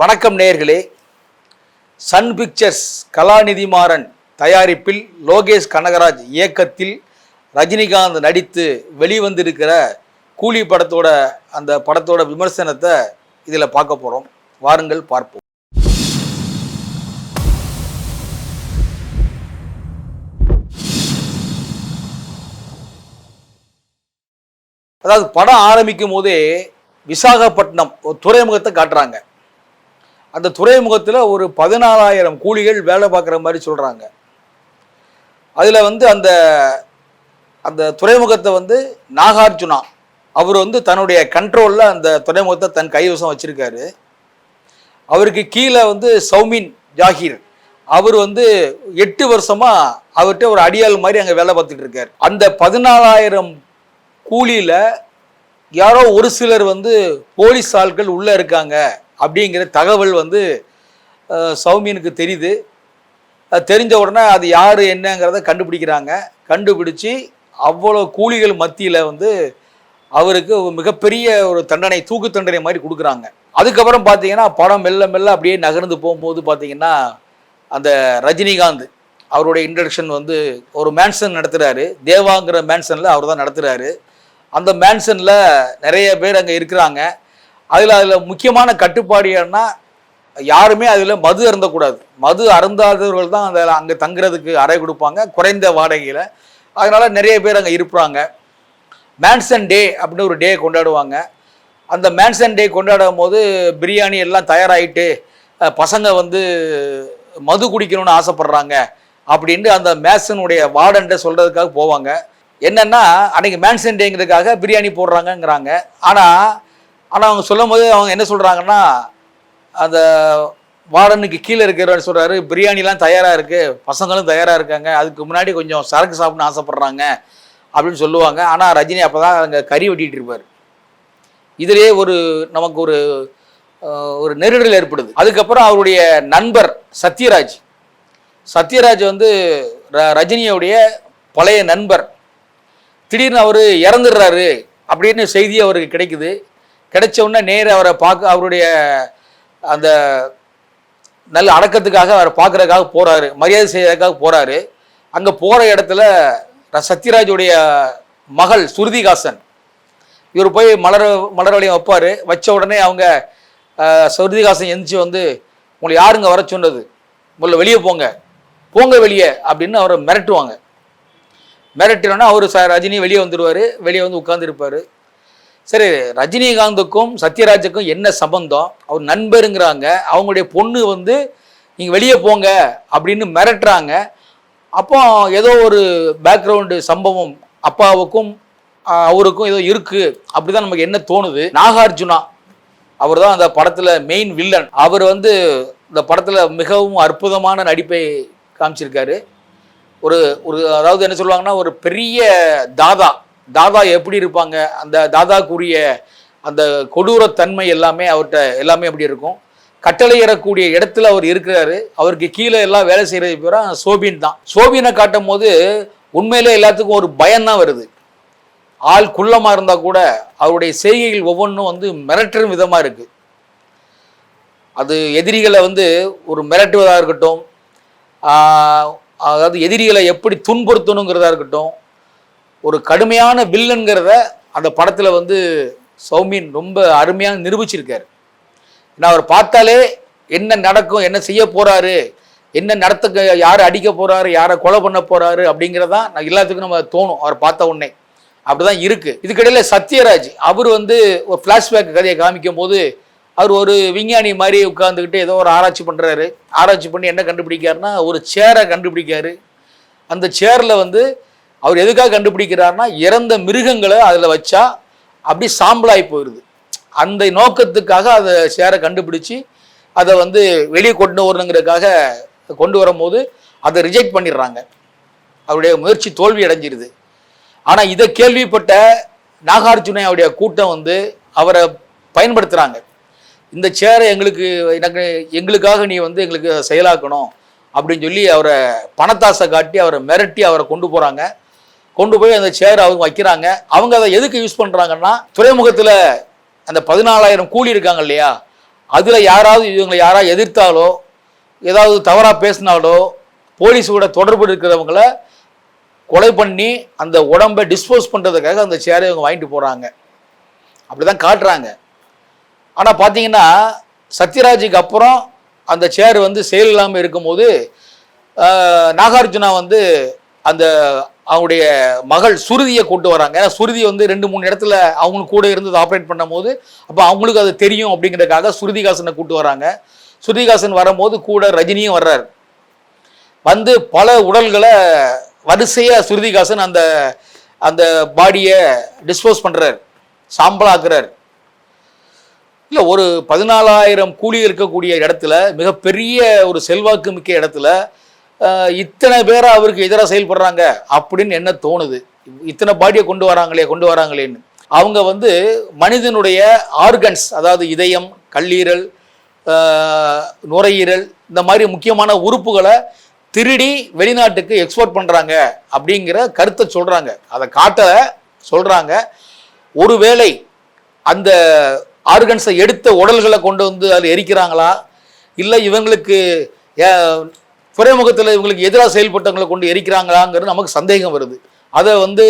வணக்கம் நேர்களே. Sun pictures கலாநிதி மாறன் தயாரிப்பில் லோகேஷ் கனகராஜ் இயக்கத்தில் ரஜினிகாந்த் நடித்து வெளிவந்திருக்கிற கூலி படத்தோட அந்த படத்தோட விமர்சனத்தை இதில் பார்க்க போகிறோம் வாருங்கள் பார்ப்போம். அதாவது படம் ஆரம்பிக்கும் போதே விசாகப்பட்டினம் ஒரு துறைமுகத்தை காட்டுறாங்க. அந்த துறைமுகத்தில் ஒரு பதினாலாயிரம் கூலிகள் வேலை பார்க்குற மாதிரி சொல்கிறாங்க அதில் வந்து அந்த அந்த துறைமுகத்தை வந்து நாகார்ஜுனா அவர் வந்து தன்னுடைய கண்ட்ரோலில் அந்த துறைமுகத்தை தன் கைவசம் வச்சுருக்காரு. அவருக்கு கீழே வந்து சௌமின் ஜாகிர். அவர் வந்து எட்டு வருஷமாக அவர்கிட்ட ஒரு அடியாள் மாதிரி அங்கே வேலை பார்த்துட்டு இருக்கார். அந்த பதினாலாயிரம் கூலியில் யாரோ ஒரு சிலர் வந்து போலீஸ் ஆட்கள் உள்ளே இருக்காங்க. அப்படிங்கிற தகவல் வந்து சௌமியனுக்கு தெரியுது. அது தெரிஞ்ச உடனே அது யார் என்னங்கிறத கண்டுபிடிக்கிறாங்க. கண்டுபிடிச்சி அவ்வளோ கூலிகள் மத்தியில் வந்து அவருக்கு மிகப்பெரிய ஒரு தண்டனை தூக்கு தண்டனை மாதிரி கொடுக்குறாங்க. அதுக்கப்புறம் பார்த்தீங்கன்னா படம் மெல்ல மெல்ல அப்படியே நகர்ந்து போகும்போது பார்த்தீங்கன்னா அந்த ரஜினிகாந்த் அவருடைய இன்ட்ரடக்ஷன் வந்து ஒரு மேன்சன் நடத்துகிறாரு தேவாங்கிற மேன்சனில் அவர் தான் நடத்துகிறாரு அந்த மேன்சனில் நிறைய பேர் அங்கே இருக்கிறாங்க. அதில் அதில் முக்கியமான கட்டுப்பாடு யாருமே அதில் மது அருந்தக்கூடாது. மது அருந்தாதவர்கள் தான் அந்த அங்கே தங்குறதுக்கு அறை கொடுப்பாங்க குறைந்த வாடகையில். அதனால் நிறைய பேர் அங்கே இருப்பாங்க. மேன்சன் டே அப்படின்னு ஒரு டே கொண்டாடுவாங்க. அந்த மேன்சன் டே கொண்டாடும் போது பிரியாணி எல்லாம் தயாராகிட்டு பசங்க வந்து மது குடிக்கணும்னு ஆசைப்படுறாங்க அப்படின்ட்டு அந்த மேசனுடைய வார்டன்ட்ட சொல்கிறதுக்காக போவாங்க. என்னென்னா அன்றைக்கி மேன்சன் டேங்கிறதுக்காக பிரியாணி போடுறாங்கங்கிறாங்க. ஆனால் ஆனால் அவங்க சொல்லும் போது அவங்க என்ன சொல்கிறாங்கன்னா அந்த வார்டனுக்கு கீழே இருக்கிறவர் சொல்கிறாரு பிரியாணிலாம் தயாராக இருக்குது பசங்களும் தயாராக இருக்காங்க அதுக்கு முன்னாடி கொஞ்சம் சரக்கு சாப்பிட்னு ஆசைப்பட்றாங்க அப்படின்னு சொல்லுவாங்க. ஆனால் ரஜினி அப்போ தான் அங்கே கறி வெட்டிகிட்டு இருப்பார். இதிலே ஒரு நமக்கு ஒரு ஒரு நெருடல் ஏற்படுது. அதுக்கப்புறம் அவருடைய நண்பர் சத்யராஜ். சத்யராஜ் வந்து ர- ரஜினியோடைய பழைய நண்பர். திடீர்னு அவர் இறந்துடுறாரு அப்படின்னு செய்தி அவருக்கு கிடைக்குது. கிடைச்ச உடனே நேர அவரை பார்க்க அவருடைய அந்த நல்ல அடக்கத்துக்காக அவரை பார்க்குறதுக்காக போகிறாரு மரியாதை செய்யறதுக்காக போகிறாரு அங்கே போகிற இடத்துல சத்யராஜுடைய மகள் சுருதிகாசன் இவர் போய் மலர் மலர் வழியம் வைப்பார். வச்ச உடனே அவங்க சுருதிகாசன் எந்திரிச்சு வந்து உங்களை யாருங்க வர சொன்னது? முதல்ல வெளியே போங்க. போங்க வெளியே. அப்படின்னு அவரை மிரட்டுவாங்க. மிரட்டினோன்னா அவர் ச ரஜினி வெளியே வந்துடுவார் வெளியே வந்து உட்காந்துருப்பார் சரி ரஜினிகாந்துக்கும் சத்யராஜுக்கும் என்ன சம்பந்தம்? அவர் நண்பருங்கிறாங்க. அவங்களுடைய பொண்ணு வந்து நீங்கள் வெளியே போங்க அப்படின்னு மிரட்டுறாங்க. அப்போ ஏதோ ஒரு பேக்ரவுண்டு சம்பவம் அப்பாவுக்கும் அவருக்கும் ஏதோ இருக்கு. அப்படிதான் நமக்கு என்ன தோணுது? நாகார்ஜுனா அவர் தான் அந்த படத்தில் மெயின் வில்லன் அவர் வந்து இந்த படத்தில் மிகவும் அற்புதமான நடிப்பை காமிச்சிருக்காரு. ஒரு ஒரு அதாவது என்ன சொல்லுவாங்கன்னா ஒரு பெரிய தாதா. தாதா எப்படி இருப்பாங்க? அந்த தாதாக்குரிய அந்த கொடூரத்தன்மை எல்லாமே அவர்கிட்ட எல்லாமே அப்படி இருக்கும். கட்டளையிடக்கூடிய இடத்துல அவர் இருக்கிறாரு. அவருக்கு கீழே எல்லாம் வேலை செய்கிறது பேரா சோபின் தான். சோபினை காட்டும் போது உண்மையிலே எல்லாத்துக்கும் ஒரு பயம்தான் வருது. ஆள் குள்ளமாக இருந்தால் கூட அவருடைய செய்கைகள் ஒவ்வொன்றும் வந்து மிரட்டும் விதமாக இருக்குது அது எதிரிகளை வந்து ஒரு மிரட்டுவதாக இருக்கட்டும் அதாவது எதிரிகளை எப்படி துன்புறுத்தணுங்கிறதா இருக்கட்டும் ஒரு கடுமையான வில்லன்கிறத அந்த படத்தில் வந்து சௌமின் ரொம்ப அருமையாக நிரூபிச்சிருக்காரு. ஏன்னா அவர் பார்த்தாலே என்ன நடக்கும் என்ன செய்ய போகிறாரு என்ன நடத்த யார் அடிக்க போகிறாரு யாரை கொலை பண்ண போகிறாரு அப்படிங்கிறதான் நான் எல்லாத்துக்கும் நம்ம தோணும் அவர் பார்த்த உடனே. அப்படிதான் இருக்குது இதுக்கிடையில் சத்யராஜ் அவர் வந்து ஒரு ஃப்ளாஷ்பேக் கதையை காமிக்கும் போது அவர் ஒரு விஞ்ஞானி மாதிரி உட்காந்துக்கிட்டு ஏதோ ஒரு ஆராய்ச்சி பண்ணுறாரு ஆராய்ச்சி பண்ணி என்ன கண்டுபிடிக்காருன்னா ஒரு சேரை கண்டுபிடிக்காரு. அந்த சேரில் வந்து அவர் எதுக்காக கண்டுபிடிக்கிறாருன்னா இறந்த மிருகங்களை அதில் வச்சா அப்படி சாம்பலாகி போயிடுது அந்த நோக்கத்துக்காக அதை சேரை கண்டுபிடிச்சி அதை வந்து வெளியே கொண்டு வரணுங்கிறதுக்காக கொண்டு வரும்போது அதை ரிஜெக்ட் பண்ணிடுறாங்க. அவருடைய முயற்சி தோல்வி அடைஞ்சிருது. ஆனால் இதை கேள்விப்பட்ட நாகார்ஜுனையுடைய கூட்டம் வந்து அவரை பயன்படுத்துகிறாங்க இந்த சேரை எங்களுக்கு எனக்கு எங்களுக்காக நீ வந்து எங்களுக்கு செயலாக்கணும் அப்படின்னு சொல்லி அவரை பணத்தாசை காட்டி அவரை மிரட்டி அவரை கொண்டு போகிறாங்க கொண்டு போய் அந்த சேர் அவங்க வைக்கிறாங்க. அவங்க அதை எதுக்கு யூஸ் பண்ணுறாங்கன்னா துறைமுகத்தில் அந்த பதினாலாயிரம் கூலி இருக்காங்க இல்லையா? அதில் யாராவது இவங்களை யாராவது எதிர்த்தாலோ ஏதாவது தவறாக பேசினாலோ போலீஸோட தொடர்பு இருக்கிறவங்கள கொலை பண்ணி அந்த உடம்பை டிஸ்போஸ் பண்ணுறதுக்காக அந்த சேரை இவங்க வாங்கிட்டு போகிறாங்க அப்படி தான் காட்டுறாங்க. ஆனால் பார்த்தீங்கன்னா சத்யராஜுக்கு அப்புறம் அந்த சேர் வந்து செயல் இல்லாமல் இருக்கும்போது நாகார்ஜுனா வந்து அந்த அவங்களுடைய மகள் சுருதியை கொண்டு வராங்க. ஏன்னா சுருதி வந்து ரெண்டு மூணு இடத்துல அவங்களுக்கு கூட இருந்து ஆப்ரேட் பண்ணும்போது அப்போ அவங்களுக்கு அது தெரியும் அப்படிங்கிறதுக்காக சுருதிகாசனை கூட்டு வராங்க. சுருதிகாசன் வரும்போது கூட ரஜினியும் வர்றார். வந்து பல உடல்களை வரிசையாக சுருதிகாசன் அந்த அந்த பாடியை டிஸ்போஸ் பண்ணுறார் சாம்பலாக்குறார். இல்லை ஒரு பதினாலாயிரம் கூலி இருக்கக்கூடிய இடத்துல மிகப்பெரிய ஒரு செல்வாக்கு மிக்க இடத்துல இத்தனை பேரை அவருக்கு எதிராக செயல்படுறாங்க அப்படின்னு என்ன தோணுது? இத்தனை பாடியை கொண்டு வராங்களே கொண்டு வராங்களேன்னு. அவங்க வந்து மனிதனுடைய ஆர்கன்ஸ் அதாவது இதயம் கல்லீரல் நுரையீரல் இந்த மாதிரி முக்கியமான உறுப்புகளை திருடி வெளிநாட்டுக்கு எக்ஸ்போர்ட் பண்ணுறாங்க அப்படிங்கிற கருத்தை சொல்கிறாங்க அதை காட்ட சொல்கிறாங்க ஒருவேளை அந்த ஆர்கன்ஸை எடுத்த உடல்களை கொண்டு வந்து அதில் எரிக்கிறாங்களா? இல்லை இவங்களுக்கு ஏ- துறைமுகத்தில் இவங்களுக்கு எதிராக செயல்பட்டவங்களை கொண்டு எரிக்கிறாங்களாங்கிறது நமக்கு சந்தேகம் வருது. அதை வந்து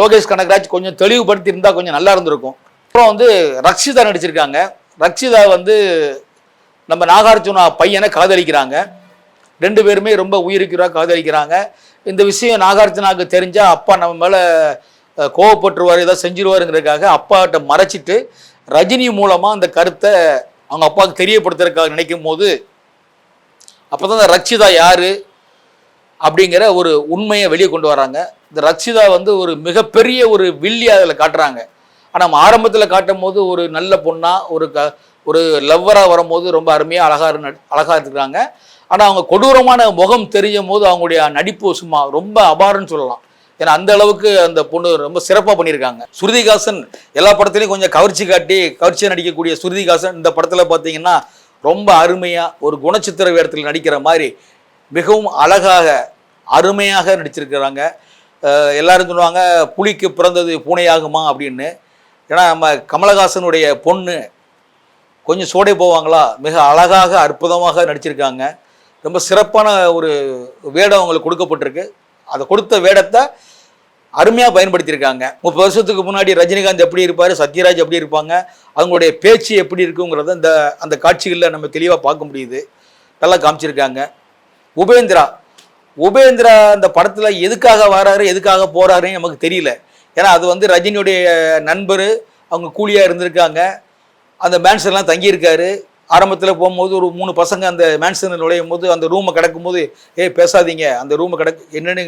லோகேஷ் கனகராஜ் கொஞ்சம் தெளிவுபடுத்தி இருந்தால் கொஞ்சம் நல்லா இருந்திருக்கும். அப்புறம் வந்து ரக்ஷிதா நடிச்சிருக்காங்க. ரக்ஷிதா வந்து நம்ம நாகார்ஜுனா பையனை காதலிக்கிறாங்க. ரெண்டு பேருமே ரொம்ப உயிருக்கிறா காதலிக்கிறாங்க. இந்த விஷயம் நாகார்ஜுனாவுக்கு தெரிஞ்சால் அப்பா நம்ம மேலே கோவப்பட்டுருவார் ஏதாவது செஞ்சிருவாருங்கிறதுக்காக அப்பாட்ட மறைச்சிட்டு ரஜினி மூலமாக அந்த கருத்தை அவங்க அப்பாவுக்கு தெரியப்படுத்துறதுக்காக நினைக்கும் போது அப்போ தான் இந்த ரக்ஷிதா யார் அப்படிங்கிற ஒரு உண்மையை வெளியே கொண்டு வராங்க. இந்த ரக்ஷிதா வந்து ஒரு மிகப்பெரிய ஒரு வில்லி அதில் காட்டுறாங்க. ஆனால் நம்ம ஆரம்பத்தில் காட்டும் போது ஒரு நல்ல பொண்ணாக ஒரு க ஒரு லவ்வராக வரும்போது ரொம்ப அருமையாக அழகாக அழகாக இருக்கிறாங்க ஆனால் அவங்க கொடூரமான முகம் தெரியும் போது அவங்களுடைய நடிப்பு சும்மா ரொம்ப அபாரம்னு சொல்லலாம். ஏன்னா அந்த அளவுக்கு அந்த பொண்ணு ரொம்ப சிறப்பாக பண்ணியிருக்காங்க. சுருதிகாசன் எல்லா படத்துலையும் கொஞ்சம் கவர்ச்சி காட்டி கவர்ச்சியாக நடிக்கக்கூடிய சுருதிகாசன் இந்த படத்தில் பார்த்தீங்கன்னா ரொம்ப அருமையாக ஒரு குணச்சித்திர வேடத்தில் நடிக்கிற மாதிரி மிகவும் அழகாக அருமையாக நடிச்சிருக்கிறாங்க. எல்லாரும் சொல்லுவாங்க புலிக்கு பிறந்தது பூனையாகுமா? அப்படின்னு. ஏன்னா நம்ம கமலஹாசனுடைய பொண்ணு கொஞ்சம் சோடை போவாங்களா? மிக அழகாக அற்புதமாக நடிச்சிருக்காங்க. ரொம்ப சிறப்பான ஒரு வேடம் அவங்களுக்கு கொடுக்கப்பட்டிருக்கு. அதை கொடுத்த வேடத்தை அருமையாக பயன்படுத்தியிருக்காங்க. முப்பது வருஷத்துக்கு முன்னாடி ரஜினிகாந்த் எப்படி இருப்பார் சத்யராஜ் எப்படி இருப்பாங்க அவங்களுடைய பேச்சு எப்படி இருக்குங்கிறத இந்த அந்த காட்சிகளில் நம்ம தெளிவாக பார்க்க முடியுது. நல்லா காமிச்சிருக்காங்க. உபேந்திரா உபேந்திரா அந்த படத்தில் எதுக்காக வராரு எதுக்காக போகிறாருன்னு நமக்கு தெரியல. ஏன்னா அது வந்து ரஜினியுடைய நண்பர் அவங்க கூலியாக இருந்திருக்காங்க. அந்த மேன்ஷன்லாம் தங்கியிருக்காரு. ஆரம்பத்தில் போகும்போது ஒரு மூணு பசங்க அந்த மேன்சனில் நுழையும் போது அந்த ரூமை கிடக்கும்போது ஏய் பேசாதீங்க. அந்த ரூமை கிடக்கு என்னென்னு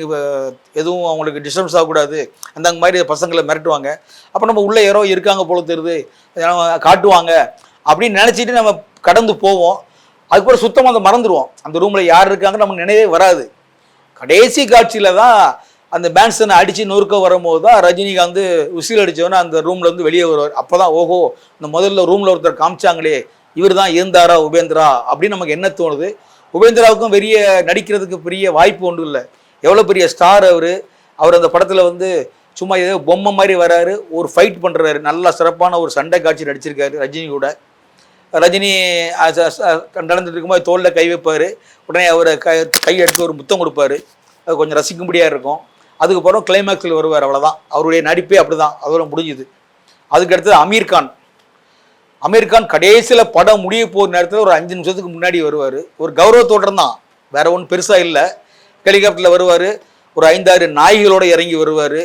எதுவும் அவங்களுக்கு டிஸ்டர்பன்ஸ் ஆகக்கூடாது. அந்த மாதிரி பசங்களை மிரட்டுவாங்க. அப்போ நம்ம உள்ளே யாரோ இருக்காங்க போல தெரியுது. காட்டுவாங்க. அப்படின்னு நினச்சிட்டு நம்ம கடந்து போவோம். அதுக்கப்புறம் சுத்தமாக அதை மறந்துடுவோம் அந்த ரூமில் யார் இருக்காங்கன்னு நமக்கு நினைவே வராது. கடைசி காட்சியில் தான் அந்த பேன்சனை அடித்து நொறுக்க வரும்போது தான் ரஜினிகாந்த் உசில் அடித்தவொன்னே அந்த ரூமில் இருந்து வெளியே வருவார். அப்போ தான் ஓஹோ இந்த முதல்ல ரூமில் ஒருத்தர் காமிச்சாங்களே. இவர் தான் இருந்தாரா உபேந்திரா அப்படின்னு நமக்கு என்ன தோணுது? உபேந்திராவுக்கும் பெரிய நடிக்கிறதுக்கு பெரிய வாய்ப்பு ஒன்றும் இல்லை. எவ்வளோ பெரிய ஸ்டார் அவர்? அவர் அந்த படத்தில் வந்து சும்மா ஏதோ பொம்மை மாதிரி வராரு ஒரு ஃபைட் பண்ணுறாரு நல்லா சிறப்பான ஒரு சண்டை காட்சி நடிச்சிருக்காரு ரஜினி கூட. ரஜினி அ- நடந்துட்டு இருக்கும்போது தோளில் கை வைப்பார். உடனே அவர் கை கை எடுத்து ஒரு முத்தம் கொடுப்பாரு. அது கொஞ்சம் ரசிக்கும்படியாக இருக்கும். அதுக்கப்புறம் கிளைமேக்ஸில் வருவார் அவ்வளோதான் அவருடைய நடிப்பே அப்படிதான். அதோட முடிஞ்சுது. அதுக்கு அடுத்தது அமீர் கான் கடைசியில் படம் முடிய போகிற நேரத்தில் ஒரு அஞ்சு நிமிஷத்துக்கு முன்னாடி வருவார். ஒரு கௌரவத்தோட்டம் தான் வேற ஒன்றும் பெருசாக இல்லை. ஹெலிகாப்டரில் வருவார். ஒரு ஐந்தாறு நாய்களோடு இறங்கி வருவார்.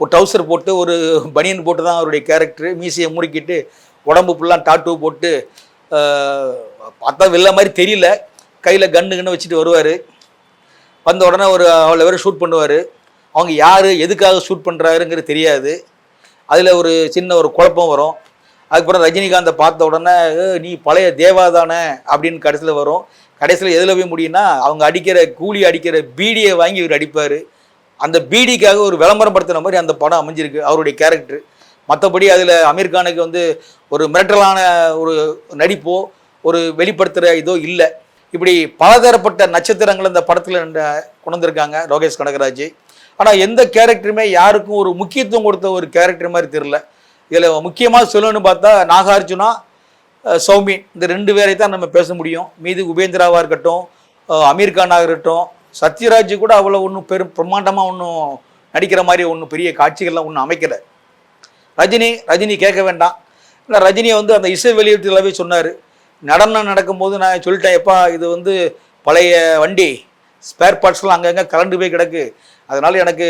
ஒரு டவுசர் போட்டு ஒரு பனியன் போட்டு தான் அவருடைய கேரக்டர் மீசையை முறுக்கிட்டு உடம்பு ஃபுல்லாக டாட்டூ போட்டு பார்த்தா வெளில மாதிரி தெரியல. கையில் கன்று கன்று வச்சுட்டு வருவார். வந்த உடனே ஒரு அவ்வளோ பேர் ஷூட் பண்ணுவார். அவங்க யார் எதுக்காக ஷூட் பண்ணுறாருங்கிறது தெரியாது. அதில் ஒரு சின்ன ஒரு குழப்பம் வரும். அதுக்கப்புறம் ரஜினிகாந்தை பார்த்த உடனே நீ பழைய தேவா தானே அப்படின்னு கடைசியில் வரும். கடைசியில் எதில் போய் முடியும்னா அவங்க அடிக்கிற கூலி அடிக்கிற பீடியை வாங்கி இவர் அடிப்பார். அந்த பீடிக்காக ஒரு விளம்பரம் படுத்துன மாதிரி அந்த படம் அமைஞ்சிருக்கு அவருடைய கேரக்டர். மற்றபடி அதில் அமீர் கானுக்கு வந்து ஒரு மிரட்டலான ஒரு நடிப்போ ஒரு வெளிப்படுத்துகிற இதோ இல்லை. இப்படி பலதரப்பட்ட நட்சத்திரங்கள் இந்த படத்தில் கொண்டு வந்திருக்காங்க லோகேஷ் கனகராஜ். ஆனால் எந்த கேரக்டருமே யாருக்கும் ஒரு முக்கியத்துவம் கொடுத்த ஒரு கேரக்டர் மாதிரி தெரில இதில் முக்கியமாக சொல்லணும்னு பார்த்தா நாகார்ஜுனா சௌமின் இந்த ரெண்டு பேரை தான் நம்ம பேச முடியும். மீது உபேந்திராவாக இருக்கட்டும் அமீர் கானாக இருக்கட்டும் சத்யராஜ் கூட அவ்வளோ ஒன்றும் பெரும் பிரம்மாண்டமாக ஒன்றும் நடிக்கிற மாதிரி ஒன்றும் பெரிய காட்சிகள்லாம் ஒன்றும் அமைக்கலை. ரஜினி ரஜினி கேட்க வேண்டாம். இல்லை ரஜினியை வந்து அந்த இசை வெளியீட்டுலவே சொன்னார். நடனம் நடக்கும்போது நான் சொல்லிட்டேன் எப்பா இது வந்து பழைய வண்டி ஸ்பேர் பார்ட்ஸ்லாம் அங்கங்கே கலண்டு போய் கிடக்கு. அதனால் எனக்கு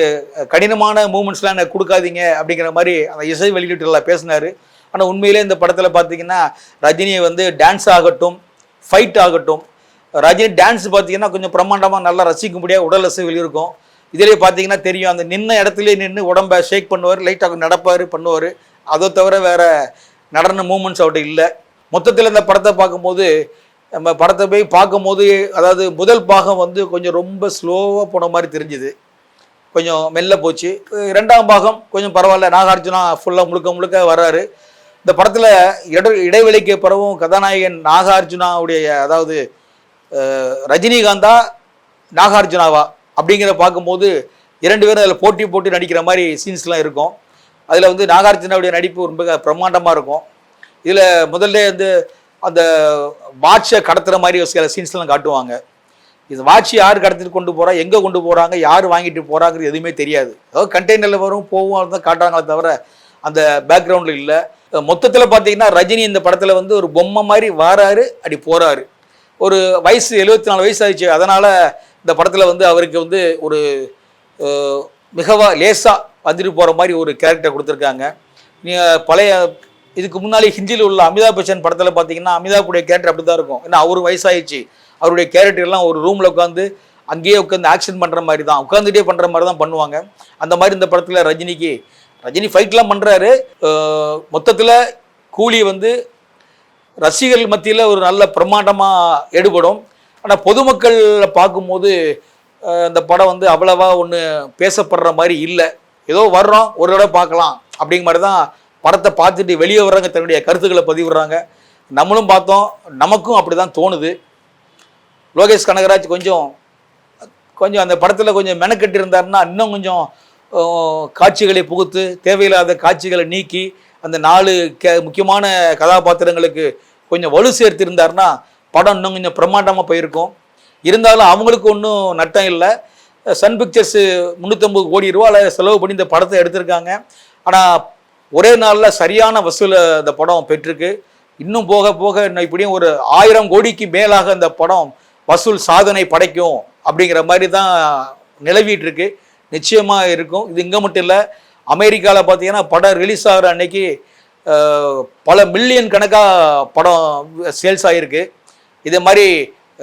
கடினமான மூமெண்ட்ஸ்லாம் எனக்கு கொடுக்காதீங்க அப்படிங்கிற மாதிரி அந்த இசை வெளியீட்டுகளில் பேசினார். ஆனால் உண்மையிலே இந்த படத்தில் பார்த்தீங்கன்னா ரஜினியை வந்து டான்ஸ் ஆகட்டும் ஃபைட் ஆகட்டும் ரஜினி டான்ஸ் பார்த்தீங்கன்னா கொஞ்சம் பிரம்மாண்டமாக நல்லா ரசிக்கும்படியாக உடல் அசைவில் இருக்கும் இதிலே பார்த்தீங்கன்னா தெரியும் அந்த நின்ன இடத்துலயே நின்று உடம்பை ஷேக் பண்ணுவார் லைட்டாக நடப்பார் பண்ணுவார். அதை தவிர வேற நடன மூமெண்ட்ஸ் அவர்கிட்ட இல்லை. மொத்தத்தில் இந்த படத்தை பார்க்கும்போது நம்ம படத்தை போய் பார்க்கும்போது அதாவது முதல் பாகம் வந்து கொஞ்சம் ரொம்ப ஸ்லோவாக போன மாதிரி தெரிஞ்சுது. கொஞ்சம் மெல்ல போச்சு. ரெண்டாம் பாகம் கொஞ்சம் பரவாயில்ல. நாகார்ஜுனா ஃபுல்லாக முழுக்க முழுக்க வர்றாரு. இந்த படத்தில் இட இடைவெளிக்கு பிறவும் கதாநாயகன் நாகார்ஜுனாவுடைய அதாவது ரஜினிகாந்தா நாகார்ஜுனாவா அப்படிங்கிறத பார்க்கும்போது இரண்டு பேரும் அதில் போட்டி போட்டு நடிக்கிற மாதிரி சீன்ஸ்லாம் இருக்கும். அதில் வந்து நாகார்ஜுனாவுடைய நடிப்பு ரொம்ப பிரம்மாண்டமாக இருக்கும். இதில் முதல்ல வந்து அந்த வாட்சை கடத்துகிற மாதிரி ஒரு சில சீன்ஸ்லாம் காட்டுவாங்க. இது வாட்சி யார் கடத்திட்டு கொண்டு போறா? எங்கே கொண்டு போகிறாங்க யார் வாங்கிட்டு போகிறாங்கிறது எதுவுமே தெரியாது. அதாவது கண்டெய்னரில் வரும் போகும் தான் காட்டுறாங்களே தவிர அந்த பேக்ரவுண்டில் இல்லை. மொத்தத்தில் பார்த்தீங்கன்னா ரஜினி இந்த படத்தில் வந்து ஒரு பொம்மை மாதிரி வாராரு அப்படி போகிறாரு ஒரு வயசு எழுபத்தி நாலு வயசு ஆயிடுச்சு. அதனால் இந்த படத்தில் வந்து அவருக்கு வந்து ஒரு மிகவா லேசாக வந்துட்டு போகிற மாதிரி ஒரு கேரக்டர் கொடுத்துருக்காங்க. பழைய இதுக்கு முன்னாடி ஹிந்தியில் உள்ள அமிதாப் பச்சன் படத்தில் பார்த்தீங்கன்னா அமிதாப்புடைய கேரக்டர் அப்படி தான் இருக்கும். ஏன்னா அவர் வயசாயிடுச்சு. அவருடைய கேரக்டர் எல்லாம் ஒரு ரூமில் உட்காந்து அங்கேயே உட்காந்து ஆக்ஷன் பண்ணுற மாதிரி தான் உட்காந்துட்டே பண்ணுற மாதிரி தான் பண்ணுவாங்க. அந்த மாதிரி இந்த படத்தில் ரஜினிக்கு ரஜினி ஃபைட்லாம் பண்ணுறாரு மொத்தத்தில் கூலி வந்து ரசிகர்கள் மத்தியில் ஒரு நல்ல பிரம்மாண்டமாக எடுபடும். ஆனால் பொதுமக்கள் பார்க்கும்போது இந்த படம் வந்து அவ்வளவா ஒன்று பேசப்படுற மாதிரி இல்லை. ஏதோ வர்றோம் ஒரு தடவை பார்க்கலாம் அப்படிங்கிற மாதிரி தான் படத்தை பார்த்துட்டு வெளியே வர்றவங்க தன்னுடைய கருத்துக்களை பதிவிடுறாங்க. நம்மளும் பார்த்தோம் நமக்கும் அப்படி தான் தோணுது. லோகேஷ் கனகராஜ் கொஞ்சம் கொஞ்சம் அந்த படத்தில் கொஞ்சம் மெனக்கெட்டு இருந்தாருன்னா இன்னும் கொஞ்சம் காட்சிகளை புகுத்து தேவையில்லாத காட்சிகளை நீக்கி அந்த நாலு கே முக்கியமான கதாபாத்திரங்களுக்கு கொஞ்சம் வலு சேர்த்திருந்தாருன்னா படம் இன்னும் கொஞ்சம் பிரம்மாண்டமாக போயிருக்கும். இருந்தாலும் அவங்களுக்கு ஒன்றும் நட்டம் இல்லை. சன் பிக்சர்ஸ் முந்நூற்றம்பது கோடி ரூபாவில் செலவு பண்ணி இந்த படத்தை எடுத்திருக்காங்க. ஆனால் ஒரே நாளில் சரியான வசூலை இந்த படம் பெற்றிருக்கு. இன்னும் போக போக இன்னும் இப்படியும் ஒரு ஆயிரம் கோடிக்கு மேலாக இந்த படம் வசூல் சாதனை படைக்கும் அப்படிங்கிற மாதிரி தான் நிலவிட்டு இருக்கு நிச்சயமாக இருக்கும். இது இங்கே மட்டும் இல்லை அமெரிக்காவில் பார்த்தீங்கன்னா படம் ரிலீஸ் ஆகிற அன்னைக்கு பல மில்லியன் கணக்காக படம் சேல்ஸ் ஆகிருக்கு இதே மாதிரி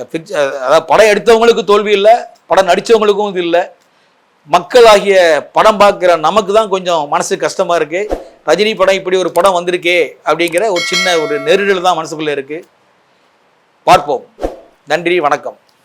அதாவது படம் எடுத்தவங்களுக்கு தோல்வி இல்லை படம் நடித்தவங்களுக்கும் இது இல்லை. மக்களாகிய படம் பார்க்குற நமக்கு தான் கொஞ்சம் மனசு கஷ்டமாக இருக்குது ரஜினி படம் இப்படி ஒரு படம் வந்திருக்கே அப்படிங்கிற ஒரு சின்ன ஒரு நெருடல் தான் மனசுக்குள்ளே இருக்குது பார்ப்போம். நன்றி வணக்கம்.